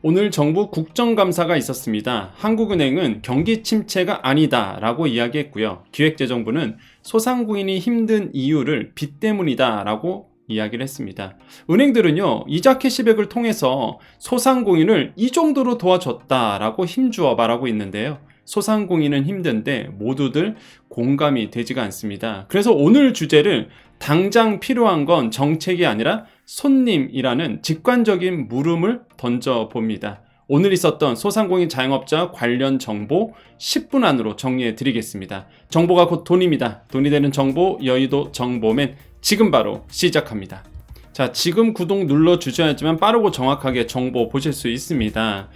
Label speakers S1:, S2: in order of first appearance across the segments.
S1: 오늘 정부 국정감사가 있었습니다. 한국은행은 경기 침체가 아니다 라고 이야기했고요. 기획재정부는 소상공인이 힘든 이유를 빚 때문이다 라고 이야기를 했습니다. 은행들은요, 이자 캐시백을 통해서 소상공인을 이 정도로 도와줬다 라고 힘주어 말하고 있는데요. 소상공인은 힘든데 모두들 공감이 되지가 않습니다. 그래서 오늘 주제를 당장 필요한 건 정책이 아니라 손님이라는 직관적인 물음을 던져 봅니다. 오늘 있었던 소상공인 자영업자 관련 정보 10분 안으로 정리해 드리겠습니다. 정보가 곧 돈입니다. 돈이 되는 정보, 여의도 정보맨 지금 바로 시작합니다. 자, 지금 구독 눌러 주셔야지만 빠르고 정확하게 정보 보실 수 있습니다.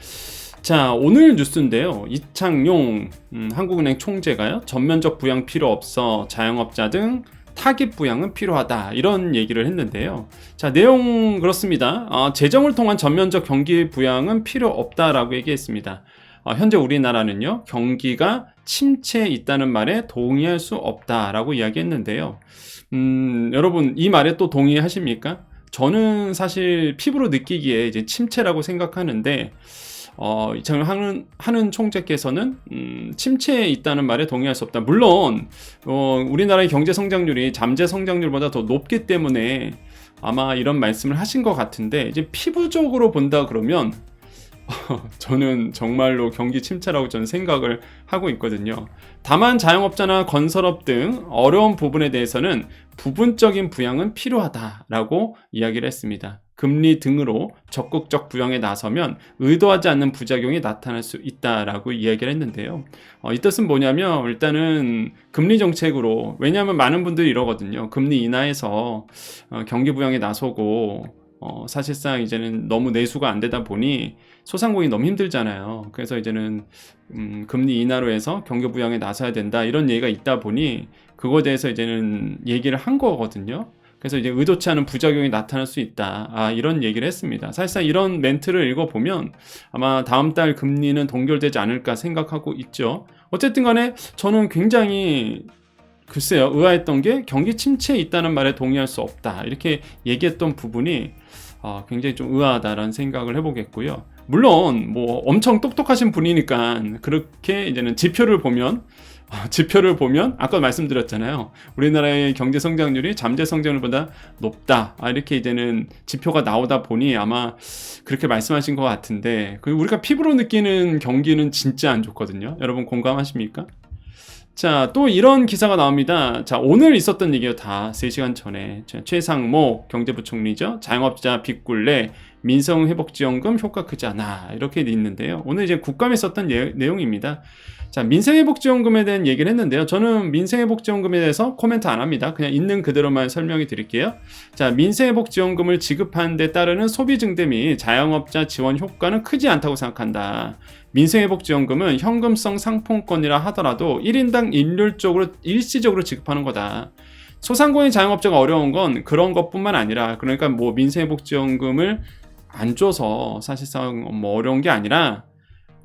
S1: 자, 오늘 뉴스인데요. 이창용 음, 한국은행 총재가요. 전면적 부양 필요 없어 자영업자 등 타깃 부양은 필요하다 이런 얘기를 했는데요. 자 내용 그렇습니다. 어, 재정을 통한 전면적 경기 부양은 필요 없다라고 얘기했습니다. 어, 현재 우리나라는요 경기가 침체에 있다는 말에 동의할 수 없다라고 이야기했는데요. 음, 여러분 이 말에 또 동의하십니까? 저는 사실 피부로 느끼기에 이제 침체라고 생각하는데 어, 이창용 하는, 하는 총재께서는 음, 침체에 있다는 말에 동의할 수 없다. 물론 어, 우리나라의 경제 성장률이 잠재 성장률보다 더 높기 때문에 아마 이런 말씀을 하신 것 같은데 이제 피부적으로 본다 그러면 저는 정말로 경기 침체라고 저는 생각을 하고 있거든요. 다만 자영업자나 건설업 등 어려운 부분에 대해서는 부분적인 부양은 필요하다라고 이야기를 했습니다. 금리 등으로 적극적 부양에 나서면 의도하지 않는 부작용이 나타날 수 있다라고 이야기를 했는데요. 어, 이 뜻은 뭐냐면 일단은 금리 정책으로 왜냐하면 많은 분들이 이러거든요. 금리 인하해서 어, 경기 부양에 나서고 어, 사실상 이제는 너무 내수가 안 되다 보니 소상공인이 너무 힘들잖아요. 그래서 이제는 음, 금리 인하로 해서 경기 부양에 나서야 된다 이런 얘기가 있다 보니 그거에 대해서 이제는 얘기를 한 거거든요. 그래서 이제 의도치 않은 부작용이 나타날 수 있다. 아, 이런 얘기를 했습니다. 사실상 이런 멘트를 읽어보면 아마 다음 달 금리는 동결되지 않을까 생각하고 있죠. 어쨌든 간에 저는 굉장히 글쎄요, 의아했던 게 경기 침체에 있다는 말에 동의할 수 없다. 이렇게 얘기했던 부분이 어, 굉장히 좀 의아하다라는 생각을 해보겠고요. 물론 뭐 엄청 똑똑하신 분이니까 그렇게 이제는 지표를 보면 지표를 보면 아까 말씀드렸잖아요. 우리나라의 경제 성장률이 잠재 성장률보다 높다. 아, 이렇게 이제는 지표가 나오다 보니 아마 그렇게 말씀하신 것 같은데 그 우리가 피부로 느끼는 경기는 진짜 안 좋거든요. 여러분 공감하십니까? 자, 또 이런 기사가 나옵니다. 자, 오늘 있었던 얘기가 다 3시간 전에 최상모 경제부총리죠. 자영업자 빚굴레 민생회복지원금 효과 크지 않아. 이렇게 있는데요. 오늘 이제 국감에 썼던 예, 내용입니다. 자, 민생회복지원금에 대한 얘기를 했는데요. 저는 민생회복지원금에 대해서 코멘트 안 합니다. 그냥 있는 그대로만 설명해 드릴게요. 자, 민생회복지원금을 지급하는 데 따르는 소비 증대 및 자영업자 지원 효과는 크지 않다고 생각한다. 민생회복지원금은 현금성 상품권이라 하더라도 1인당 일률적으로 일시적으로 지급하는 거다. 소상공인 자영업자가 어려운 건 그런 것뿐만 아니라 그러니까 뭐 민생회복지원금을 안 줘서 사실상 뭐 어려운 게 아니라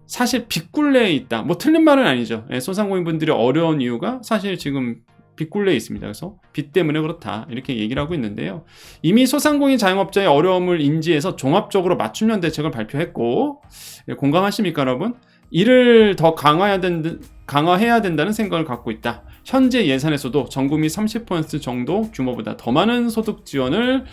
S1: 사실 빚굴레에 있다. 뭐 틀린 말은 아니죠. 예, 소상공인 분들이 어려운 이유가 사실 지금 빚굴레에 있습니다. 그래서 빚 때문에 그렇다. 이렇게 얘기를 하고 있는데요. 이미 소상공인 자영업자의 어려움을 인지해서 종합적으로 맞춤형 대책을 발표했고, 예, 공감하십니까, 여러분? 이를 더 강화해야, 된, 강화해야 된다는 생각을 갖고 있다. 현재 예산에서도 전국민 30% 정도 규모보다 더 많은 소득 지원을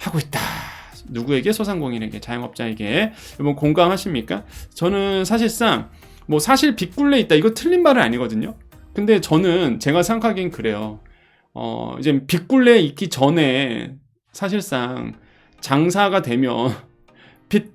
S1: 하고 있다. 누구에게 소상공인에게 자영업자에게 여러분 공감하십니까? 저는 사실상 뭐 사실 빚굴레 있다 이거 틀린 말은 아니거든요. 근데 저는 제가 생각하기엔 그래요. 어 이제 빚굴레 있기 전에 사실상 장사가 되면 빚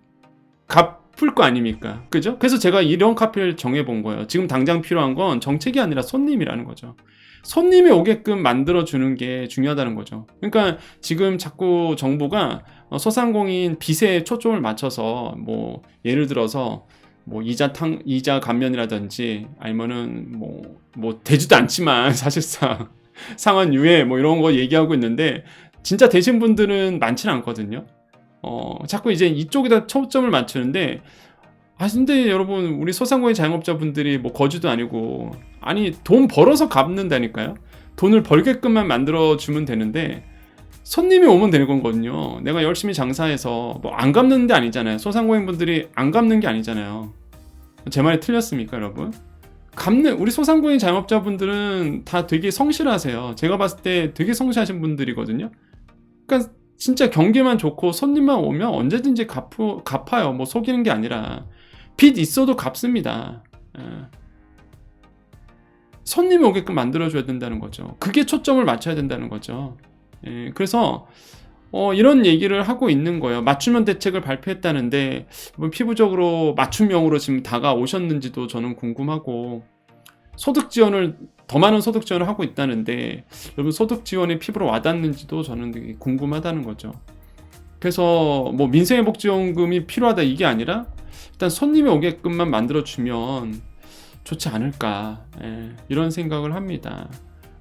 S1: 갚을 거 아닙니까? 그죠? 그래서 제가 이런 카페를 정해 본 거예요. 지금 당장 필요한 건 정책이 아니라 손님이라는 거죠. 손님이 오게끔 만들어주는 게 중요하다는 거죠. 그러니까 지금 자꾸 정부가 어, 소상공인 빚에 초점을 맞춰서 뭐 예를 들어서 뭐 이자 탕 이자 감면이라든지 아니면은 뭐뭐 뭐 되지도 않지만 사실상 상환 유예 뭐 이런 거 얘기하고 있는데 진짜 되신 분들은 많지는 않거든요. 어 자꾸 이제 이쪽에다 초점을 맞추는데 아 근데 여러분 우리 소상공인 자영업자분들이 뭐 거주도 아니고 아니 돈 벌어서 갚는다니까요. 돈을 벌게끔만 만들어 주면 되는데 손님이 오면 되는 거거든요. 내가 열심히 장사해서 뭐 안 갚는 게 아니잖아요. 소상공인분들이 안 갚는 게 아니잖아요. 제 말이 틀렸습니까, 여러분? 갚는 우리 소상공인 자영업자분들은 다 되게 성실하세요. 제가 봤을 때 되게 성실하신 분들이거든요. 그러니까 진짜 경기만 좋고 손님만 오면 언제든지 갚아요. 뭐 속이는 게 아니라 빚 있어도 갚습니다. 예. 손님이 오게끔 만들어줘야 된다는 거죠. 그게 초점을 맞춰야 된다는 거죠. 예, 그래서 어, 이런 얘기를 하고 있는 거예요. 맞춤형 대책을 발표했다는데 뭐 피부적으로 맞춤형으로 지금 다가오셨는지도 저는 궁금하고 소득 지원을 더 많은 소득 지원을 하고 있다는데 여러분 소득 지원이 피부로 와닿는지도 저는 되게 궁금하다는 거죠. 그래서 뭐 민생회복지원금이 필요하다 이게 아니라 일단 손님이 오게끔만 만들어 주면 좋지 않을까 예, 이런 생각을 합니다.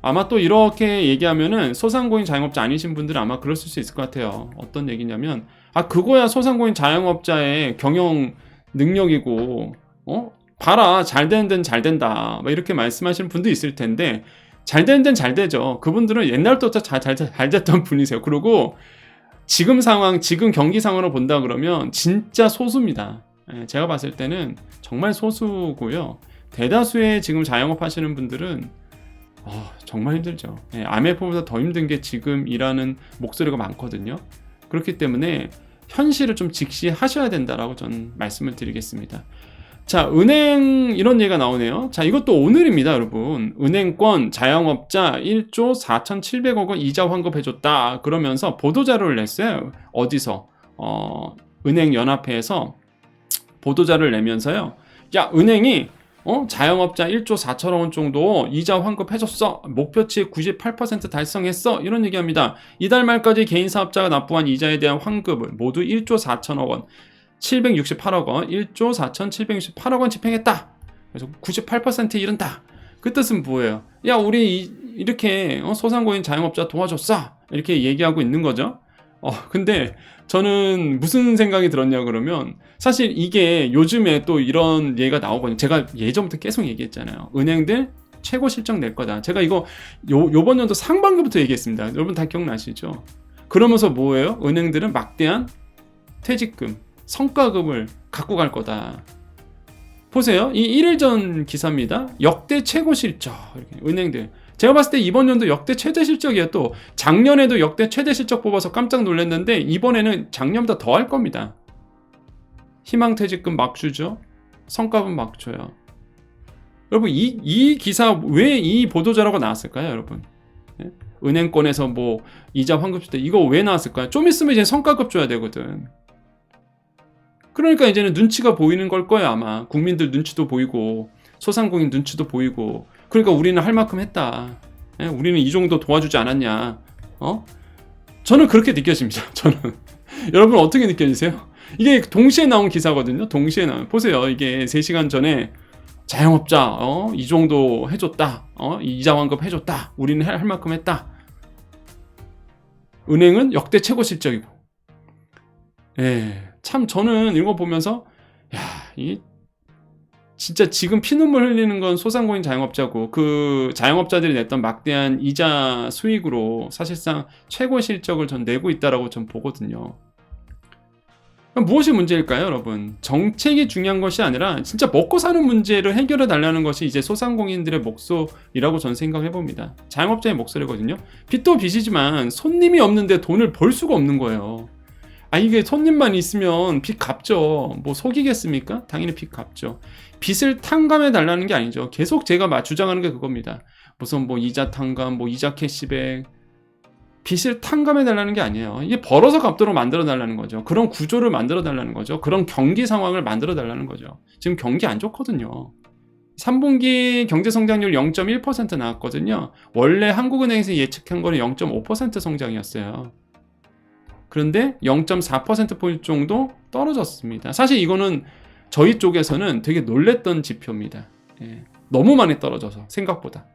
S1: 아마 또 이렇게 얘기하면은 소상공인 자영업자 아니신 분들은 아마 그럴 수 있을 것 같아요. 어떤 얘기냐면 아 그거야 소상공인 자영업자의 경영 능력이고 어 봐라 잘 되는 데는 잘 된다 막 이렇게 말씀하시는 분도 있을 텐데 잘 되는 데는 잘 되죠. 그분들은 옛날부터 잘, 잘, 잘 됐던 분이세요. 그리고 지금 상황, 지금 경기 상황으로 본다 그러면 진짜 소수입니다. 예, 제가 봤을 때는 정말 소수고요. 대다수의 지금 자영업 하시는 분들은 어, 정말 힘들죠. 예, IMF보다 더 힘든 게 지금 일하는 목소리가 많거든요. 그렇기 때문에 현실을 좀 직시하셔야 된다라고 저는 말씀을 드리겠습니다. 자, 은행 이런 얘기가 나오네요. 자, 이것도 오늘입니다, 여러분. 은행권 자영업자 1조 4,700억 원 이자 환급해 줬다. 그러면서 보도 자료를 냈어요. 어디서? 어, 은행 연합회에서 보도자료를 내면서요. 야, 은행이 어? 자영업자 1조 4천억 원 정도 이자 환급해줬어. 목표치 98% 달성했어. 이런 얘기합니다. 이달 말까지 개인 사업자가 납부한 이자에 대한 환급을 모두 1조 4천억 원, 768억 원, 1조 4,768억 원 집행했다. 그래서 98%에 이른다. 그 뜻은 뭐예요? 야, 우리 이, 이렇게 어? 소상공인 자영업자 도와줬어. 이렇게 얘기하고 있는 거죠. 어, 근데 저는 무슨 생각이 들었냐 그러면 사실 이게 요즘에 또 이런 예가 나오거든요. 제가 예전부터 계속 얘기했잖아요. 은행들 최고 실적 낼 거다. 제가 이거 요, 요번 연도 상반기부터 얘기했습니다. 여러분 다 기억나시죠? 그러면서 뭐예요? 은행들은 막대한 퇴직금, 성과금을 갖고 갈 거다. 보세요. 이 1일 전 기사입니다. 역대 최고 실적. 은행들. 제가 봤을 때 이번 연도 역대 최대 실적이에요. 또 작년에도 역대 최대 실적 뽑아서 깜짝 놀랐는데 이번에는 작년보다 더 할 겁니다. 희망퇴직금 막 주죠. 성과금 막 줘요. 여러분 이, 이 기사 왜 이 보도자료가 나왔을까요, 여러분? 네? 은행권에서 뭐 이자 환급 때 이거 왜 나왔을까요? 좀 있으면 이제 성과급 줘야 되거든. 그러니까 이제는 눈치가 보이는 걸 거예요, 아마. 국민들 눈치도 보이고 소상공인 눈치도 보이고 그러니까 우리는 할 만큼 했다. 예? 우리는 이 정도 도와주지 않았냐. 어? 저는 그렇게 느껴집니다. 저는. 여러분 어떻게 느껴지세요? 이게 동시에 나온 기사거든요. 동시에 나온. 보세요. 이게 3시간 전에 자영업자 어? 이 정도 해줬다. 어? 이자 환급 해줬다. 우리는 할 만큼 했다. 은행은 역대 최고 실적이고. 예, 참 저는 이거 보면서 야, 이 진짜 지금 피눈물 흘리는 건 소상공인 자영업자고 그 자영업자들이 냈던 막대한 이자 수익으로 사실상 최고 실적을 전 내고 있다라고 전 보거든요. 무엇이 문제일까요, 여러분? 정책이 중요한 것이 아니라 진짜 먹고 사는 문제를 해결해 달라는 것이 이제 소상공인들의 목소리라고 전 생각해 봅니다. 자영업자의 목소리거든요. 빚도 빚이지만 손님이 없는데 돈을 벌 수가 없는 거예요. 아 이게 손님만 있으면 빚 갚죠. 뭐 속이겠습니까? 당연히 빚 갚죠. 빚을 탕감해 달라는 게 아니죠. 계속 제가 주장하는 게 그겁니다. 무슨 뭐 이자 탕감, 뭐 이자 캐시백 빚을 탕감해 달라는 게 아니에요. 이게 벌어서 갚도록 만들어 달라는 거죠. 그런 구조를 만들어 달라는 거죠. 그런 경기 상황을 만들어 달라는 거죠. 지금 경기 안 좋거든요. 3분기 경제 성장률 0.1% 나왔거든요. 원래 한국은행에서 예측한 거는 0.5% 성장이었어요. 그런데 0.4%포인트 정도 떨어졌습니다. 사실 이거는 저희 쪽에서는 되게 놀랬던 지표입니다. 예, 너무 많이 떨어져서 생각보다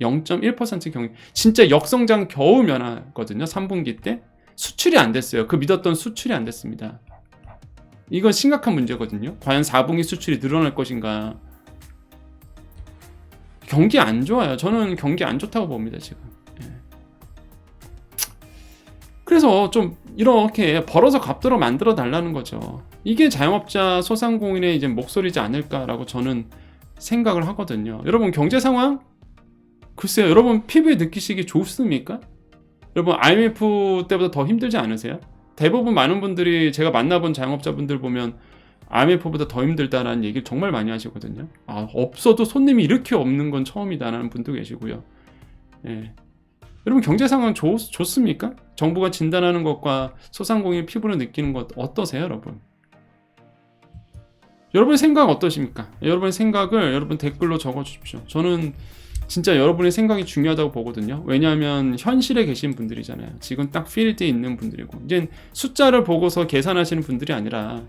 S1: 0.1% 경기 진짜 역성장 겨우 면하거든요. 3분기 때 수출이 안 됐어요. 그 믿었던 수출이 안 됐습니다. 이건 심각한 문제거든요. 과연 4분기 수출이 늘어날 것인가? 경기 안 좋아요. 저는 경기 안 좋다고 봅니다, 지금. 그래서 좀 이렇게 벌어서 값들어 만들어 달라는 거죠. 이게 자영업자 소상공인의 이제 목소리지 않을까라고 저는 생각을 하거든요. 여러분 경제 상황 글쎄요. 여러분 피부에 느끼시기 좋습니까? 여러분 IMF 때보다 더 힘들지 않으세요? 대부분 많은 분들이 제가 만나본 자영업자분들 보면 IMF보다 더 힘들다라는 얘기를 정말 많이 하시거든요. 아, 없어도 손님이 이렇게 없는 건 처음이다라는 분도 계시고요. 예. 여러분 경제 상황 좋, 좋습니까? 정부가 진단하는 것과 소상공인 피부로 느끼는 것 어떠세요, 여러분? 여러분의 생각 어떠십니까? 여러분의 생각을 여러분 댓글로 적어 주십시오. 저는 진짜 여러분의 생각이 중요하다고 보거든요. 왜냐하면 현실에 계신 분들이잖아요. 지금 딱 필드에 있는 분들이고 이제 숫자를 보고서 계산하시는 분들이 아니라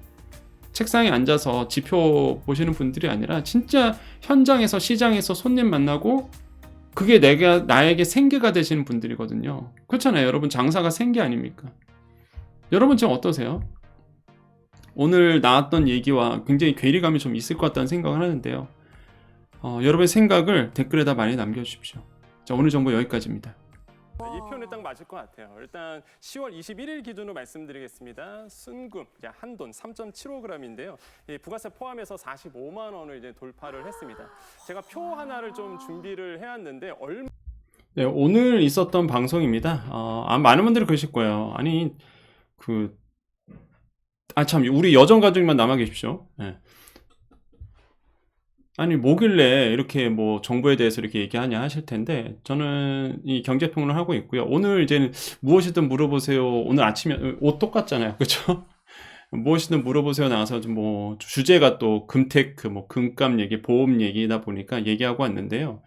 S1: 책상에 앉아서 지표 보시는 분들이 아니라 진짜 현장에서 시장에서 손님 만나고 그게 내가 나에게 생계가 되시는 분들이거든요. 그렇잖아요. 여러분 장사가 생계 아닙니까? 여러분 지금 어떠세요? 오늘 나왔던 얘기와 굉장히 괴리감이 좀 있을 것 같다는 생각을 하는데요. 어, 여러분의 생각을 댓글에다 많이 남겨주십시오. 자, 오늘 정보 여기까지입니다.
S2: 이 표현이 딱 맞을 것 같아요. 일단 10월 21일 기준으로 말씀드리겠습니다. 순금 이제 한돈 3.75g인데요. 부가세 포함해서 45만 원을 이제 돌파를 했습니다. 제가 표 하나를 좀 준비를 해왔는데 얼마
S1: 네, 오늘 있었던 방송입니다. 어, 아, 많은 분들이 그러실 거예요. 아니, 그, 아, 참, 우리 여정 가족만 남아 계십시오. 예. 아니, 뭐길래 이렇게 뭐 정부에 대해서 이렇게 얘기하냐 하실 텐데, 저는 이 경제평론을 하고 있고요. 오늘 이제는 무엇이든 물어보세요. 오늘 아침에 옷 똑같잖아요. 그쵸? 무엇이든 물어보세요 나와서 좀뭐 주제가 또 금테크, 뭐 금값 얘기, 보험 얘기다 보니까 얘기하고 왔는데요.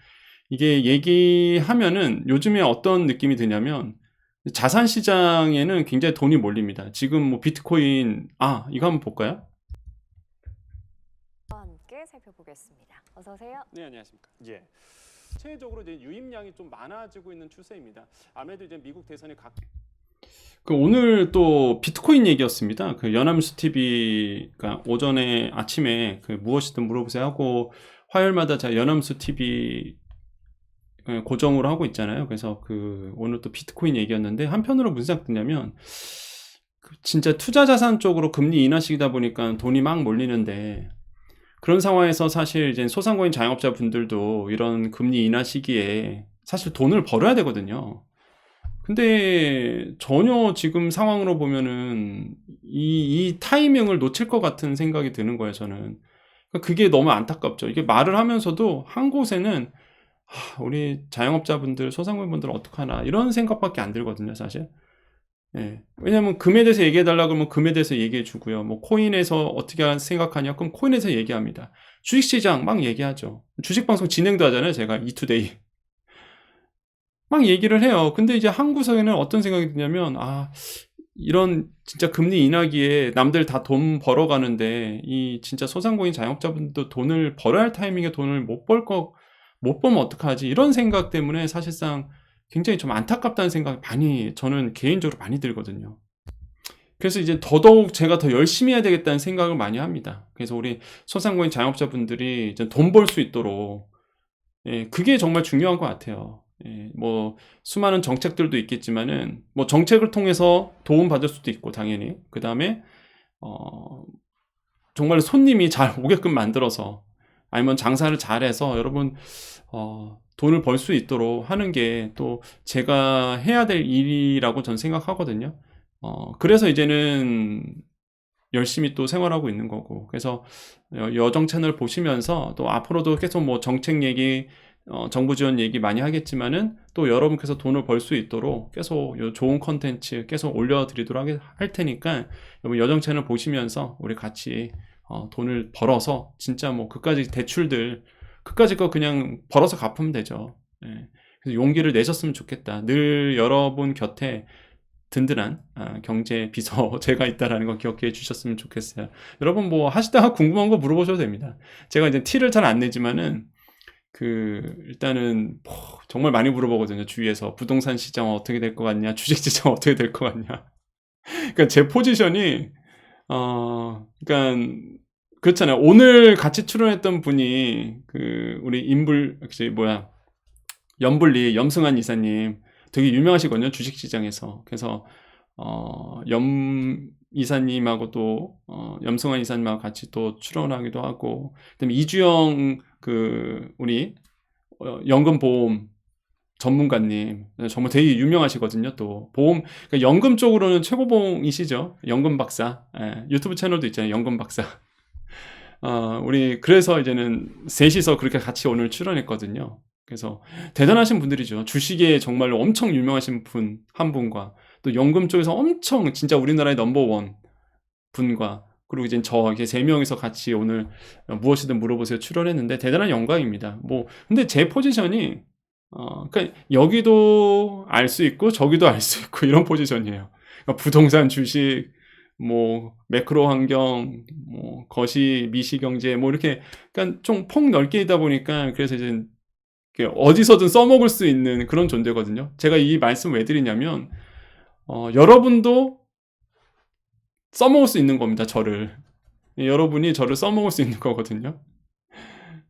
S1: 이게 얘기하면은 요즘에 어떤 느낌이 드냐면 자산 시장에는 굉장히 돈이 몰립니다. 지금 뭐 비트코인 아 이거 한번 볼까요?
S3: 살펴보겠습니다. 어서 오세요.
S2: 네 안녕하십니까. 예. 체적으로 이제 유입량이 좀 많아지고 있는 추세입니다. 아무래도 이제 미국 대선이 각
S1: 그 오늘 또 비트코인 얘기였습니다. 그 연암수 TV가 오전에 아침에 그 무엇이든 물어보세요 하고 화요일마다 제가 연암수 TV 그 고정으로 하고 있잖아요. 그래서 그 오늘 또 비트코인 얘기였는데 한편으로 무슨 생각 드냐면 그 진짜 투자 자산 쪽으로 금리 인하식이다 보니까 돈이 막 몰리는데 그런 상황에서 사실 이제 소상공인 자영업자 분들도 이런 금리 인하 시기에 사실 돈을 벌어야 되거든요. 근데 전혀 지금 상황으로 보면은 이, 이 타이밍을 놓칠 것 같은 생각이 드는 거예요, 저는. 그러니까 그게 너무 안타깝죠. 이게 말을 하면서도 한 곳에는 하, 우리 자영업자분들, 소상공인분들 어떡하나 이런 생각밖에 안 들거든요, 사실. 예. 왜냐면 금에 대해서 얘기해 달라 그러면 금에 대해서 얘기해 주고요. 뭐 코인에서 어떻게 생각하냐? 그럼 코인에서 얘기합니다. 주식 시장 막 얘기하죠. 주식 방송 진행도 하잖아요, 제가 이투데이. 막 얘기를 해요. 근데 이제 한국에는 어떤 생각이 드냐면 아, 이런 진짜 금리 인하기에 남들 다 돈 벌어 가는데 이 진짜 소상공인 자영업자분도 돈을 벌어야 할 타이밍에 돈을 못 벌 거, 못 벌면 어떡하지? 이런 생각 때문에 사실상 굉장히 좀 안타깝다는 생각이 많이 저는 개인적으로 많이 들거든요. 그래서 이제 더더욱 제가 더 열심히 해야 되겠다는 생각을 많이 합니다. 그래서 우리 소상공인 자영업자분들이 이제 돈 벌 수 있도록 예, 그게 정말 중요한 것 같아요. 예, 뭐 수많은 정책들도 있겠지만은 뭐 정책을 통해서 도움 받을 수도 있고 당연히 그 다음에 어 정말 손님이 잘 오게끔 만들어서 아니면 장사를 잘해서 여러분 어 돈을 벌 수 있도록 하는 게 또 제가 해야 될 일이라고 전 생각하거든요. 어 그래서 이제는 열심히 또 생활하고 있는 거고 그래서 여- 여정 채널 보시면서 또 앞으로도 계속 뭐 정책 얘기 어, 정부 지원 얘기 많이 하겠지만은 또 여러분께서 돈을 벌 수 있도록 계속 요 좋은 컨텐츠 계속 올려드리도록 할 테니까 여러분 여정 채널 보시면서 우리 같이 어, 돈을 벌어서 진짜 뭐 그까지 대출들 그까지 거 그냥 벌어서 갚으면 되죠. 예. 그래서 용기를 내셨으면 좋겠다. 늘 여러분 곁에 든든한 아, 경제 비서 제가 있다라는 거 기억해 주셨으면 좋겠어요. 여러분 뭐 하시다가 궁금한 거 물어보셔도 됩니다. 제가 이제 티를 잘 안 내지만은 그 일단은 뭐 정말 많이 물어보거든요 주위에서 부동산 시장 어떻게 될 것 같냐 주식 시장 어떻게 될 것 같냐 그러니까 제 포지션이 어 그러니까 그렇잖아요 오늘 같이 출연했던 분이 그 우리 인불 혹시 뭐야 염불리 염승환 이사님 되게 유명하시거든요 주식 시장에서 그래서 어, 염 이사님하고 또 어, 염승환 이사님하고 같이 또 출연하기도 하고 그다음에 이주영 그 우리 어, 연금보험 전문가님 정말 되게 유명하시거든요. 또 보험 그러니까 연금 쪽으로는 최고봉이시죠. 연금 박사 예, 유튜브 채널도 있잖아요. 연금 박사. 어, 우리 그래서 이제는 셋이서 그렇게 같이 오늘 출연했거든요. 그래서 대단하신 분들이죠. 주식에 정말로 엄청 유명하신 분 한 분과 또 연금 쪽에서 엄청 진짜 우리나라의 넘버원 분과 그리고 이제 저 이렇게 세 명이서 같이 오늘 무엇이든 물어보세요 출연했는데 대단한 영광입니다. 뭐 근데 제 포지션이 어 그러니까 여기도 알 수 있고 저기도 알 수 있고 이런 포지션이에요. 그러니까 부동산 주식 뭐 매크로 환경 뭐 거시 미시 경제 뭐 이렇게 그러니까 좀 폭 넓게 있다 보니까 그래서 이제 어디서든 써먹을 수 있는 그런 존재거든요. 제가 이 말씀 왜 드리냐면 어, 여러분도 써먹을 수 있는 겁니다. 저를 예, 여러분이 저를 써먹을 수 있는 거거든요.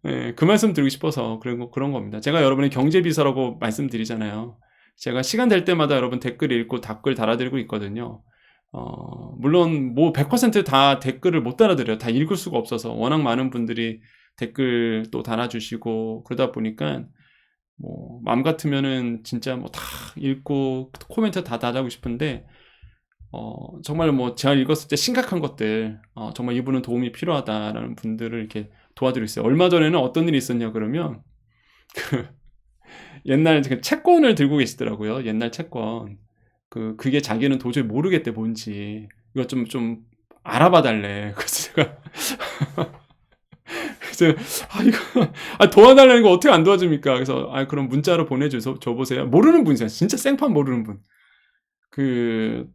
S1: 예, 그 말씀 드리고 싶어서 그런 거, 그런 겁니다. 제가 여러분의 경제 비서라고 말씀드리잖아요. 제가 시간 될 때마다 여러분 댓글 읽고 답글 달아드리고 있거든요. 어, 물론 뭐 100%다 댓글을 못 달아드려요. 다 읽을 수가 없어서 워낙 많은 분들이 댓글 또 달아주시고 그러다 보니까 뭐 마음 같으면은 진짜 뭐 다 읽고 코멘트 다 달아주고 싶은데 어 정말 뭐 제가 읽었을 때 심각한 것들 어 정말 이분은 도움이 필요하다라는 분들을 이렇게 도와드리고 있어요. 얼마 전에는 어떤 일이 있었냐 그러면 그 옛날 그 채권을 들고 계시더라고요. 옛날 채권 그 그게 자기는 도저히 모르겠대 뭔지 이거 좀좀 알아봐 달래. 그래서 제가 그래서 아 이거 아 도와달라는 거 어떻게 안 도와줍니까? 그래서 아 그럼 문자로 보내줘 줘 보세요. 모르는 분이세요. 진짜 생판 모르는 분. 그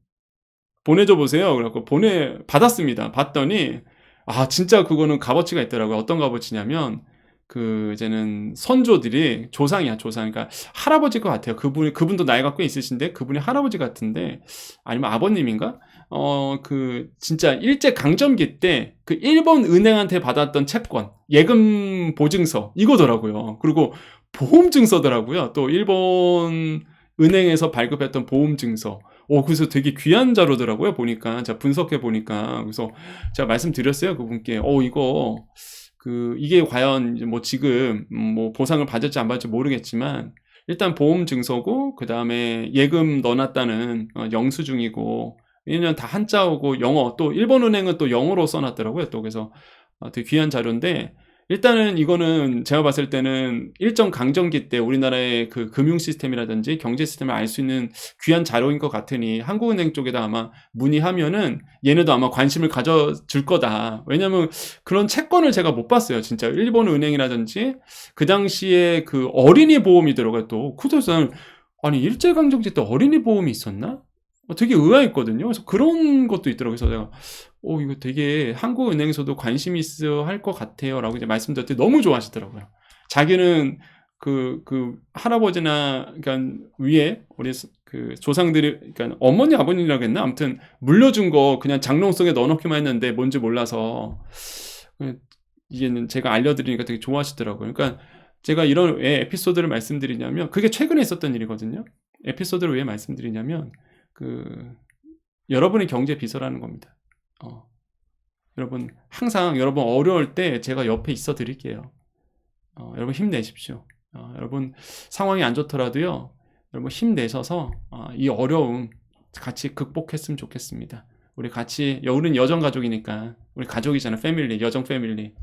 S1: 보내줘 보세요. 그래갖고 보내 받았습니다. 봤더니 아 진짜 그거는 값어치가 있더라고요. 어떤 값어치냐면 그 이제는 선조들이 조상이야 조상. 그러니까 할아버지 것 같아요. 그분 그분도 나이가 꽤 있으신데 그분이 할아버지 같은데 아니면 아버님인가? 어, 그, 진짜 일제 강점기 때 그 일본 은행한테 받았던 채권, 예금 보증서, 이거더라고요. 그리고 보험 증서더라고요. 또 일본 은행에서 발급했던 보험 증서. 오, 그래서 되게 귀한 자료더라고요. 보니까. 제가 분석해 보니까. 그래서 제가 말씀드렸어요. 그분께. 어, 이거, 그, 이게 과연 뭐 지금 음, 뭐 보상을 받을지 안 받을지 모르겠지만, 일단 보험 증서고, 그 다음에 예금 넣어놨다는 어, 영수증이고, 왜냐면 다 한자어고 영어 또 일본 은행은 또 영어로 써놨더라고요. 또 그래서 어, 되게 귀한 자료인데 일단은 이거는 제가 봤을 때는 일정 강점기 때 우리나라의 그 금융 시스템이라든지 경제 시스템을 알 수 있는 귀한 자료인 것 같으니 한국은행 쪽에다 아마 문의하면은 얘네도 아마 관심을 가져줄 거다. 왜냐면 그런 채권을 제가 못 봤어요. 진짜 일본 은행이라든지 그 당시에 그 어린이 보험이더라고요 또. 그래서 아니 일제강점기 때 어린이 보험이 있었나? 어, 되게 의아했거든요. 그래서 그런 것도 있더라고요. 그래서 내가, 어, 이거 되게 한국은행에서도 관심 있어 할 것 같아요. 라고 이제 말씀드렸더니 너무 좋아하시더라고요. 자기는 그, 그, 할아버지나, 그니까, 위에, 우리 그 조상들이, 그니까, 어머니, 아버님이라고 했나? 아무튼, 물려준 거 그냥 장롱 속에 넣어놓기만 했는데 뭔지 몰라서, 이게는 제가 알려드리니까 되게 좋아하시더라고요. 그러니까, 제가 이런 왜 에피소드를 말씀드리냐면, 그게 최근에 있었던 일이거든요. 에피소드를 왜 말씀드리냐면, 그 여러분의 경제 비서라는 겁니다. 어. 여러분 항상 여러분 어려울 때 제가 옆에 있어 드릴게요. 어, 여러분 힘내십시오. 어, 여러분 상황이 안 좋더라도요. 여러분 힘내셔서 어, 이 어려움 같이 극복했으면 좋겠습니다. 우리 같이 우리는 여정 가족이니까 우리 가족이잖아. 패밀리 여정 패밀리.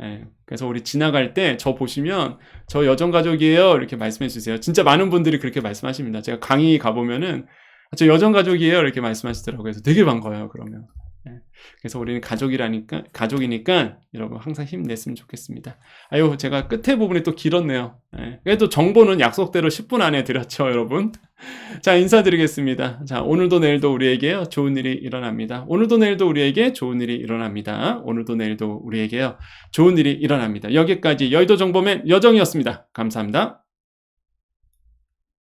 S1: 예, 그래서 우리 지나갈 때 저 보시면 저 여정 가족이에요 이렇게 말씀해 주세요. 진짜 많은 분들이 그렇게 말씀하십니다. 제가 강의 가 보면은 저 여정 가족이에요 이렇게 말씀하시더라고요. 그래서 되게 반가워요. 그러면. 네. 그래서 우리는 가족이라니까 가족이니까 여러분 항상 힘냈으면 좋겠습니다. 아유 제가 끝에 부분이 또 길었네요. 네. 그래도 정보는 약속대로 10분 안에 드렸죠, 여러분. 자 인사드리겠습니다. 자 오늘도 내일도 우리에게 좋은 일이 일어납니다. 오늘도 내일도 우리에게 좋은 일이 일어납니다. 오늘도 내일도 우리에게요 좋은 일이 일어납니다. 여기까지 여의도 정보맨 여정이었습니다. 감사합니다.